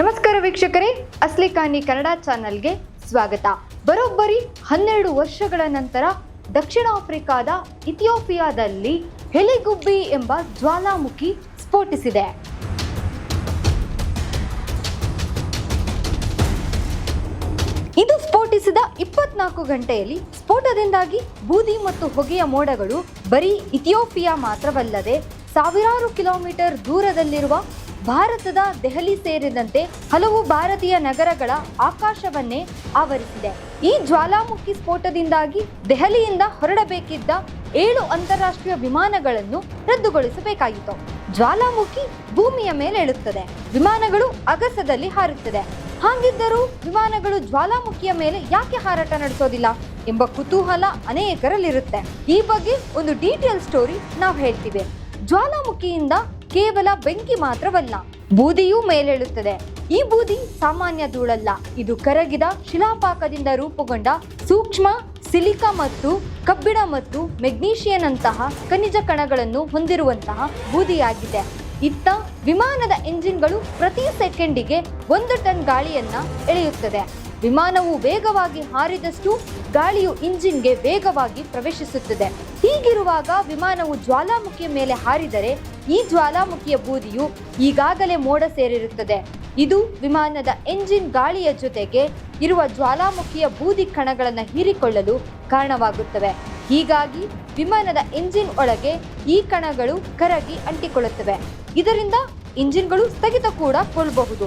ನಮಸ್ಕಾರ ವೀಕ್ಷಕರೇ, ಅಸ್ಲಿ ಕಾನಿ ಕನ್ನಡ ಚಾನಲ್ಗೆ ಸ್ವಾಗತ. ಬರೋಬ್ಬರಿ ಹನ್ನೆರಡು ವರ್ಷಗಳ ನಂತರ ದಕ್ಷಿಣ ಆಫ್ರಿಕಾದ ಇಥಿಯೋಪಿಯಾದಲ್ಲಿ ಹೆಲಿಗುಬ್ಬಿ ಎಂಬ ಜ್ವಾಲಾಮುಖಿ ಸ್ಫೋಟಿಸಿದೆ. ಇದು ಸ್ಫೋಟಿಸಿದ ಇಪ್ಪತ್ನಾಲ್ಕು ಗಂಟೆಯಲ್ಲಿ ಸ್ಫೋಟದಿಂದಾಗಿ ಬೂದಿ ಮತ್ತು ಹೊಗೆಯ ಮೋಡಗಳು ಬರೀ ಇಥಿಯೋಪಿಯಾ ಮಾತ್ರವಲ್ಲದೆ ಸಾವಿರಾರು ಕಿಲೋಮೀಟರ್ ದೂರದಲ್ಲಿರುವ ಭಾರತದ ದೆಹಲಿ ಸೇರಿದಂತೆ ಹಲವು ಭಾರತೀಯ ನಗರಗಳ ಆಕಾಶವನ್ನೇ ಆವರಿಸಿದೆ. ಈ ಜ್ವಾಲಾಮುಖಿ ಸ್ಫೋಟದಿಂದಾಗಿ ದೆಹಲಿಯಿಂದ ಹೊರಡಬೇಕಿದ್ದ ಏಳು ಅಂತಾರಾಷ್ಟ್ರೀಯ ವಿಮಾನಗಳನ್ನು ರದ್ದುಗೊಳಿಸಬೇಕಾಯಿತು. ಜ್ವಾಲಾಮುಖಿ ಭೂಮಿಯ ಮೇಲೆ ಇಳುತ್ತದೆ. ವಿಮಾನಗಳು ಅಗಸದಲ್ಲಿ ಹಾರುತ್ತದೆ. ಹಾಗಿದ್ದರೂ ವಿಮಾನಗಳು ಜ್ವಾಲಾಮುಖಿಯ ಮೇಲೆ ಯಾಕೆ ಹಾರಾಟ ನಡೆಸೋದಿಲ್ಲ ಎಂಬ ಕುತೂಹಲ ಅನೇಕರಲ್ಲಿರುತ್ತೆ. ಈ ಬಗ್ಗೆ ಒಂದು ಡೀಟೇಲ್ ಸ್ಟೋರಿ ನಾವು ಹೇಳ್ತೀವಿ. ಜ್ವಾಲಾಮುಖಿಯಿಂದ ಕೇವಲ ಬೆಂಕಿ ಮಾತ್ರವಲ್ಲ, ಬೂದಿಯೂ ಮೇಲೇಳುತ್ತದೆ. ಈ ಬೂದಿ ಸಾಮಾನ್ಯ ಧೂಳಲ್ಲ. ಇದು ಕರಗಿದ ಶಿಲಾಪಾಕದಿಂದ ರೂಪುಗೊಂಡ ಸೂಕ್ಷ್ಮ ಸಿಲಿಕಾ ಮತ್ತು ಕಬ್ಬಿಣ ಮತ್ತು ಮೆಗ್ನೀಷಿಯನ್ನಂತಹ ಖನಿಜ ಕಣಗಳನ್ನು ಹೊಂದಿರುವಂತಹ ಬೂದಿಯಾಗಿದೆ. ಇತ್ತ ವಿಮಾನದ ಎಂಜಿನ್ಗಳು ಪ್ರತಿ ಸೆಕೆಂಡಿಗೆ ಒಂದು ಟನ್ ಗಾಳಿಯನ್ನ ಎಳೆಯುತ್ತದೆ. ವಿಮಾನವು ವೇಗವಾಗಿ ಹಾರಿದಷ್ಟು ಗಾಳಿಯು ಇಂಜಿನ್ಗೆ ವೇಗವಾಗಿ ಪ್ರವೇಶಿಸುತ್ತದೆ. ಹೀಗಿರುವಾಗ ವಿಮಾನವು ಜ್ವಾಲಾಮುಖಿಯ ಮೇಲೆ ಹಾರಿದರೆ ಈ ಜ್ವಾಲಾಮುಖಿಯ ಬೂದಿಯು ಈಗಾಗಲೇ ಮೋಡ ಸೇರಿರುತ್ತದೆ. ಇದು ವಿಮಾನದ ಎಂಜಿನ್ ಗಾಳಿಯ ಜೊತೆಗೆ ಇರುವ ಜ್ವಾಲಾಮುಖಿಯ ಬೂದಿ ಕಣಗಳನ್ನು ಹೀರಿಕೊಳ್ಳಲು ಕಾರಣವಾಗುತ್ತವೆ. ಹೀಗಾಗಿ ವಿಮಾನದ ಎಂಜಿನ್ ಒಳಗೆ ಈ ಕಣಗಳು ಕರಗಿ ಅಂಟಿಕೊಳ್ಳುತ್ತವೆ. ಇದರಿಂದ ಇಂಜಿನ್ಗಳು ಸ್ಥಗಿತ ಕೂಡ ಕೊಲ್ಲಬಹುದು